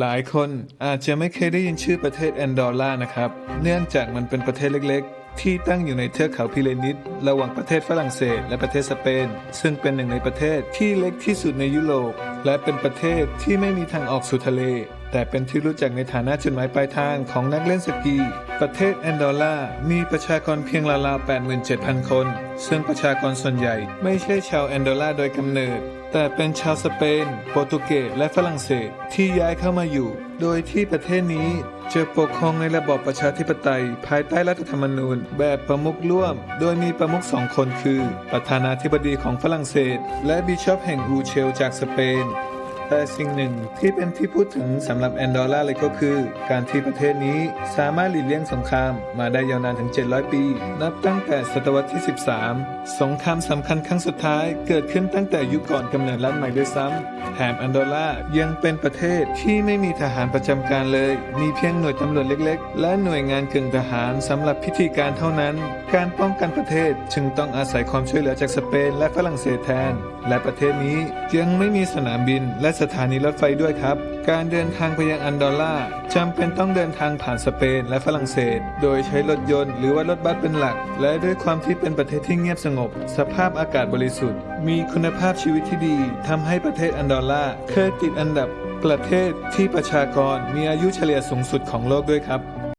หลายคนอาจจะไม่เคยได้ยินชื่อประเทศแอนดอร่านะครับ เนื่องจากมันเป็นประเทศเล็กๆ ที่ตั้งอยู่ในเทือกเขาพิเรนิสระหว่างประเทศฝรั่งเศส และประเทศสเปน ซึ่งเป็นหนึ่งในประเทศที่เล็กที่สุดในยุโรป และเป็นประเทศที่ไม่มีทางออกสู่ทะเลแต่เป็นที่รู้จักในฐานะจุดหมายปลายทางของนักเล่นสกี ประเทศแอนดอร่ามีประชากรเพียงราวๆ87,000 คน ซึ่งประชากรส่วนใหญ่ไม่ใช่ชาวแอนดอร่าโดยกำเนิด แต่เป็นชาวสเปน โปรตุเกส และฝรั่งเศสที่ย้ายเข้ามาอยู่ โดยที่ประเทศนี้จะปกครองในระบอบประชาธิปไตย ภายใต้รัฐธรรมนูญ แบบประมุขร่วม โดยมีประมุขสองคนคือ ประธานาธิบดีของฝรั่งเศส และบิชอปแห่งอูเชลจากสเปน แต่สิ่งหนึ่งที่เป็นที่พูดถึงสำหรับแอนดอร่าเลยก็คือ การที่ประเทศนี้สามารถหลีกเลี่ยงสงครามมาได้ยาวนานถึง 700 ปี นับตั้งแต่ศตวรรษที่ 13 สงครามสำคัญครั้งสุดท้ายเกิดขึ้นตั้งแต่ยุคก่อนกำเนิดรัฐใหม่ด้วยซ้ำแถมแอนดอร่ายังเป็นประเทศที่ไม่มีทหารประจำการเลย มีเพียงหน่วยตำรวจเล็ก ๆ และหน่วยงานกึ่งทหารสำหรับพิธีการเท่านั้น การป้องกันประเทศจึงต้องอาศัยความช่วยเหลือจากสเปนและฝรั่งเศสแทน และประเทศนี้ยังไม่มีสนามบินและสถานีรถไฟด้วยครับ การเดินทางไปยังอันดอร่าจำเป็นต้องเดินทางผ่านสเปนและฝรั่งเศส โดยใช้รถยนต์หรือว่ารถบัสเป็นหลัก และด้วยความที่เป็นประเทศที่เงียบสงบ สภาพอากาศบริสุทธิ์ มีคุณภาพชีวิตที่ดีทำให้ประเทศอันดอร่าเคยติดอันดับประเทศที่ประชากรมีอายุเฉลี่ยสูงสุดของโลกด้วยครับ